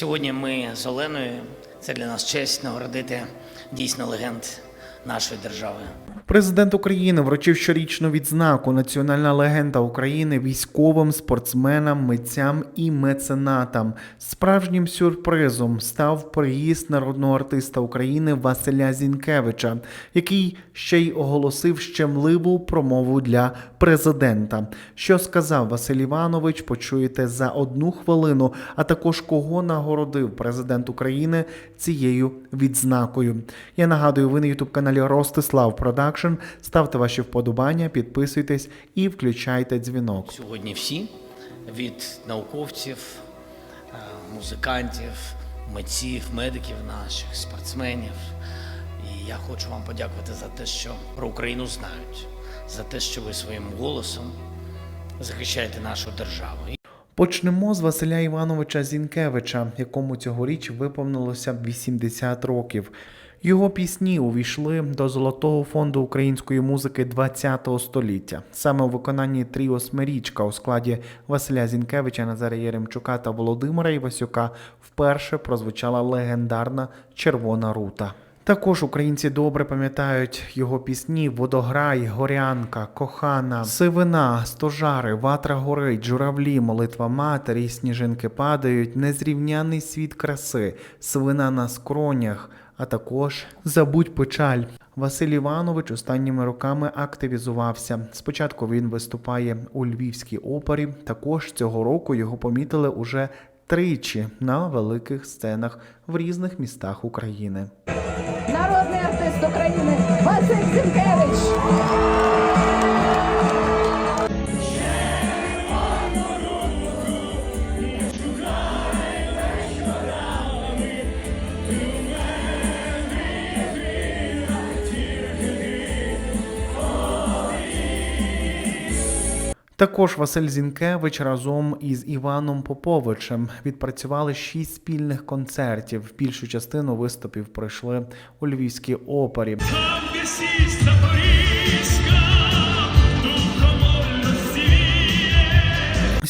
Сьогодні ми з Оленою. Це для нас честь нагородити дійсно легенд нашої держави. Президент України вручив щорічну відзнаку Національна легенда України військовим, спортсменам, митцям і меценатам. Справжнім сюрпризом став приїзд народного артиста України Василя Зінкевича, який ще й оголосив щемливу промову для президента. Що сказав Василь Іванович, почуєте за одну хвилину, а також кого нагородив президент України цією відзнакою. Я нагадую, ви на ютуб каналі Ростислав Продакшн. Ставте ваші вподобання, підписуйтесь і включайте дзвінок. Сьогодні всі від науковців, е, музикантів, митців, медиків наших, спортсменів. І я хочу вам подякувати за те, що про Україну знають, за те, що ви своїм голосом захищаєте нашу державу. Почнемо з Василя Івановича Зінкевича, якому цьогоріч виповнилося 80 років. Його пісні увійшли до Золотого фонду української музики ХХ століття. Саме у виконанні тріо «Смирічка» у складі Василя Зінкевича, Назарія Єремчука та Володимира Івасюка вперше прозвучала легендарна Червона рута. Також українці добре пам'ятають його пісні Водограй, Горянка, Кохана, Сивина, Стожари, Ватра горить, Журавлі, Молитва Матері, Сніжинки падають, Незрівняний світ краси, Свина на скронях, а також Забудь печаль. Василь Іванович останніми роками активізувався. Спочатку він виступає у Львівській опері. Також цього року його помітили уже тричі на великих сценах в різних містах України. народний артист України Василь Зінкевич. Також Василь Зінкевич разом із Іваном Поповичем відпрацювали шість спільних концертів. Більшу частину виступів пройшли у Львівській опері.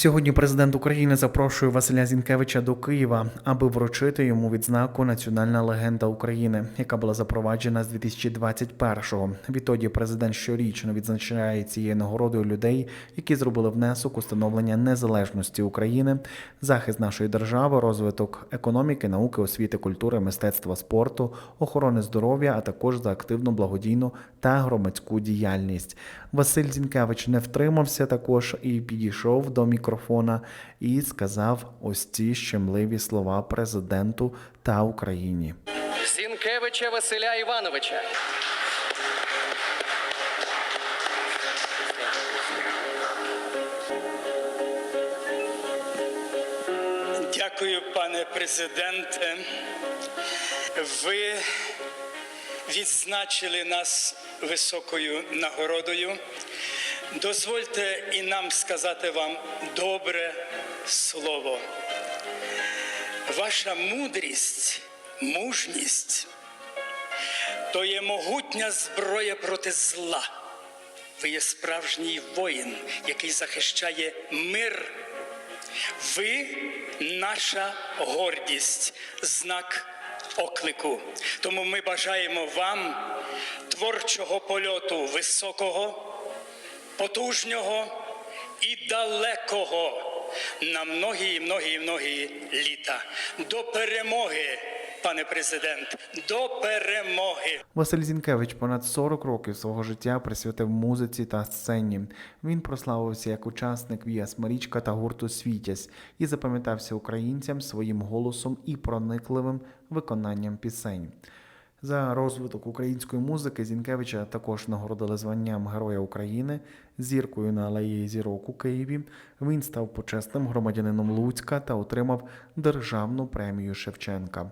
Сьогодні президент України запрошує Василя Зінкевича до Києва, аби вручити йому відзнаку Національна легенда України, яка була запроваджена з 2021-го. Відтоді президент щорічно відзначає цією нагородою людей, які зробили внесок у становлення незалежності України, захист нашої держави, розвиток економіки, науки, освіти, культури, мистецтва, спорту, охорони здоров'я, а також за активну благодійну та громадську діяльність. Василь Зінкевич не втримався також і підійшов до мікрофона і сказав ось ці щемливі слова президенту та Україні. Зінкевича Василя Івановича. Дякую, пане президенте. Ви відзначили нас високою нагородою. Дозвольте і нам сказати вам добре слово. Ваша мудрість, мужність то є могутня зброя проти зла. Ви є справжній воїн, який захищає мир. Ви наша гордість, знак оклику. Тому ми бажаємо вам творчого польоту високого, потужнього і далекого на многі, многі, многі літа. До перемоги, пане президент, до перемоги. Василь Зінкевич понад 40 років свого життя присвятив музиці та сцені. Він прославився як учасник Віас Марічка та гурту Світязь і запам'ятався українцям своїм голосом і проникливим виконанням пісень. За розвиток української музики Зінкевича також нагородили званням Героя України, зіркою на алеї зірок у Києві. Він став почесним громадянином Луцька та отримав державну премію Шевченка.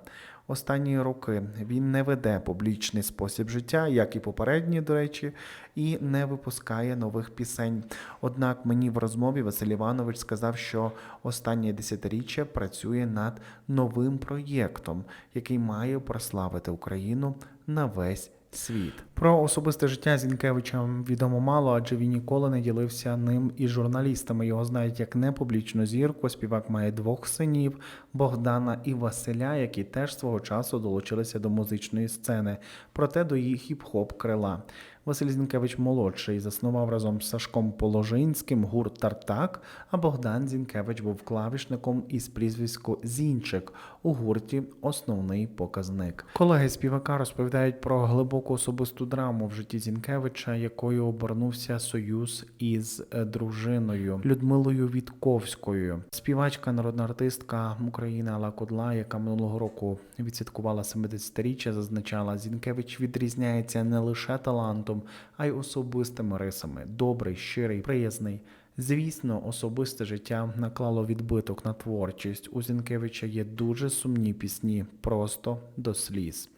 Останні роки він не веде публічний спосіб життя, як і попередні, до речі, і не випускає нових пісень. Однак мені в розмові Василь Іванович сказав, що останнє десятиріччя працює над новим проєктом, який має прославити Україну на весь світ. Про особисте життя Зінкевича відомо мало, адже він ніколи не ділився ним із журналістами. Його знають як непублічну зірку. Співак має двох синів Богдана і Василя, які теж свого часу долучилися до музичної сцени, проте до її хіп-хоп крила. Василь Зінкевич молодший заснував разом з Сашком Положинським гурт Тартак, а Богдан Зінкевич був клавішником із прізвисько Зінчик у гурті Основний показник. Колеги співака розповідають про глибоку особисту драму в житті Зінкевича, якою обернувся союз із е, дружиною Людмилою Вітковською. Співачка, народна артистка України Алла Кудла, яка минулого року відсвяткувала 70-річчя, зазначала, Зінкевич відрізняється не лише талантом, а й особистими рисами. Добрий, щирий, приязний. Звісно, особисте життя наклало відбиток на творчість. У Зінкевича є дуже сумні пісні, просто до сліз.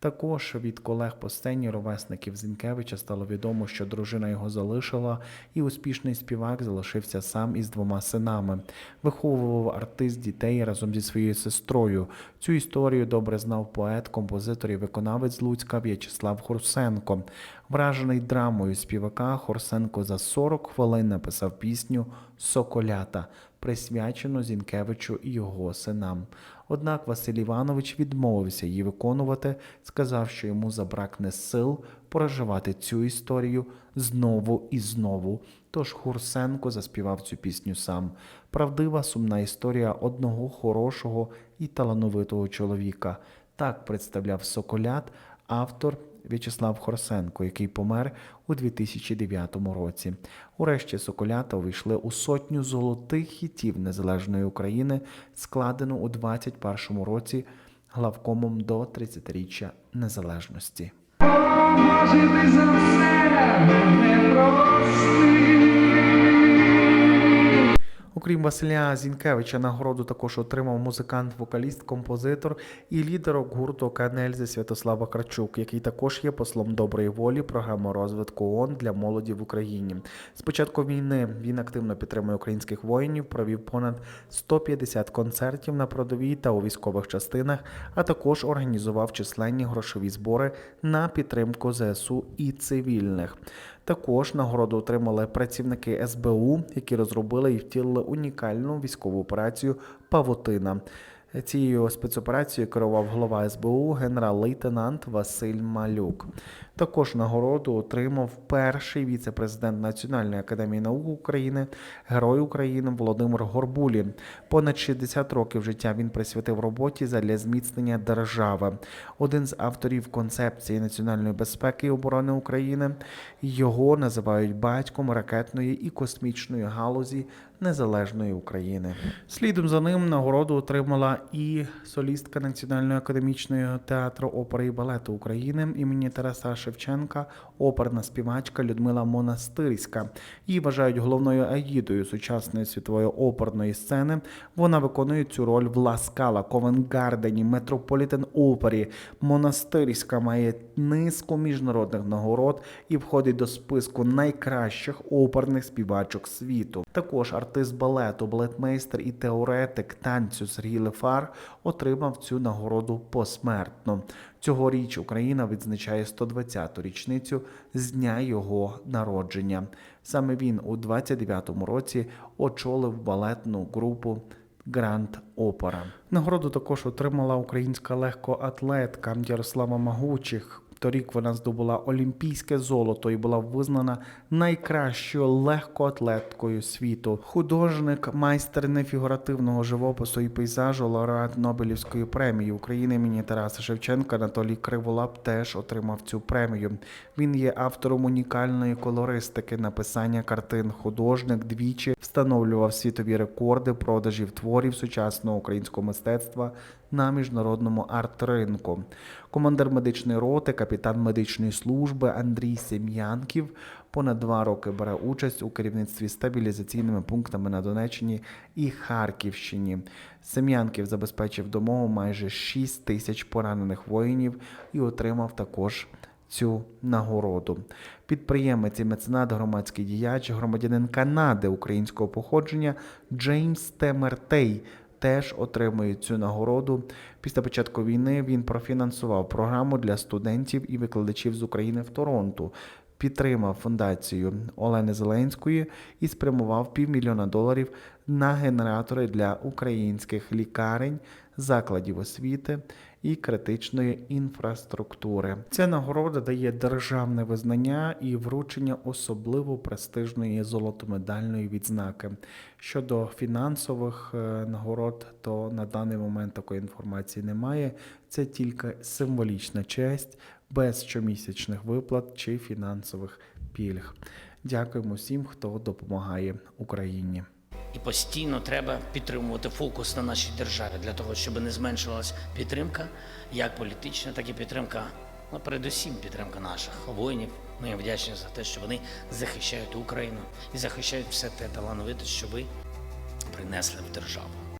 Також від колег по сцені ровесників Зінкевича стало відомо, що дружина його залишила, і успішний співак залишився сам із двома синами. Виховував артист дітей разом зі своєю сестрою. Цю історію добре знав поет, композитор і виконавець Луцька В'ячеслав Хорсенко. Вражений драмою співака, Хорсенко за 40 хвилин написав пісню Соколята, присвячену Зінкевичу і його синам. Однак Василь Іванович відмовився її виконувати, сказав, що йому забракне сил проживати цю історію знову і знову. Тож Хурсенко заспівав цю пісню сам. Правдива сумна історія одного хорошого і талановитого чоловіка. Так представляв Соколят автор В'ячеслав Хорсенко, який помер у 2009 році. Урешті Соколята увійшли у сотню золотих хітів незалежної України, складену у 2021 році главкомом до 30-річчя незалежності. Окрім Василя Зінкевича, нагороду також отримав музикант, вокаліст, композитор і лідер гурту Канельзи Святослава Крачук, який також є послом доброї волі програми розвитку ООН для молоді в Україні. З початку війни він активно підтримує українських воїнів, провів понад 150 концертів на продовій та у військових частинах, а також організував численні грошові збори на підтримку ЗСУ і цивільних. Також нагороду отримали працівники СБУ, які розробили і втілили унікальну військову операцію Павутина. Цією спецоперацією керував голова СБУ генерал-лейтенант Василь Малюк. Також нагороду отримав перший віце-президент Національної академії наук України, герой України Володимир Горбулін. Понад 60 років життя він присвятив роботі задля зміцнення держави. Один з авторів концепції національної безпеки і оборони України. Його називають батьком ракетної і космічної галузі незалежної України. Слідом за ним нагороду отримала і солістка Національного академічного театру опери і балету України імені Тараса Шевченка, оперна співачка Людмила Монастирська. Її вважають головною аїдою сучасної світової оперної сцени. Вона виконує цю роль в Ла Скала, Ковенгардені, Метрополітен Опері. Монастирська має низку міжнародних нагород і входить до списку найкращих оперних співачок світу. Також артист балету, балетмейстер і теоретик танцю Сергій Лефар отримав цю нагороду посмертно. Цьогоріч Україна відзначає 120-ту річницю з дня його народження. Саме він у 29-му році очолив балетну групу Гранд Опера. Нагороду також отримала українська легкоатлетка Ярослава Магучих. Торік вона здобула олімпійське золото і була визнана найкращою легкоатлеткою світу. Художник, майстер нефігуративного живопису і пейзажу, лауреат Нобелівської премії України імені Тараса Шевченка Анатолій Криволап теж отримав цю премію. Він є автором унікальної колористики, написання картин. Художник двічі встановлював світові рекорди продажів творів сучасного українського мистецтва на міжнародному арт-ринку. Командир медичної роти, капітан медичної служби Андрій Сем'янків понад два роки бере участь у керівництві стабілізаційними пунктами на Донеччині і Харківщині. Сем'янків забезпечив домову майже 6 тисяч поранених воїнів і отримав також цю нагороду. Підприємець і меценат, громадський діяч, громадянин Канади українського походження Джеймс Темертей теж отримує цю нагороду. Після початку війни він профінансував програму для студентів і викладачів з України в Торонто. Підтримав фундацію Олени Зеленської і спрямував півмільйона доларів на генератори для українських лікарень, закладів освіти і критичної інфраструктури. Ця нагорода дає державне визнання і вручення особливо престижної золотомедальної відзнаки. Щодо фінансових е, нагород, то на даний момент такої інформації немає. Це тільки символічна честь без щомісячних виплат чи фінансових пільг. Дякуємо всім, хто допомагає Україні. І постійно треба підтримувати фокус на нашій державі для того, щоб не зменшувалася підтримка, як політична, так і підтримка, ну передусім підтримка наших воїнів. Ми їм вдячні за те, що вони захищають Україну і захищають все те талановите, що ви принесли в державу.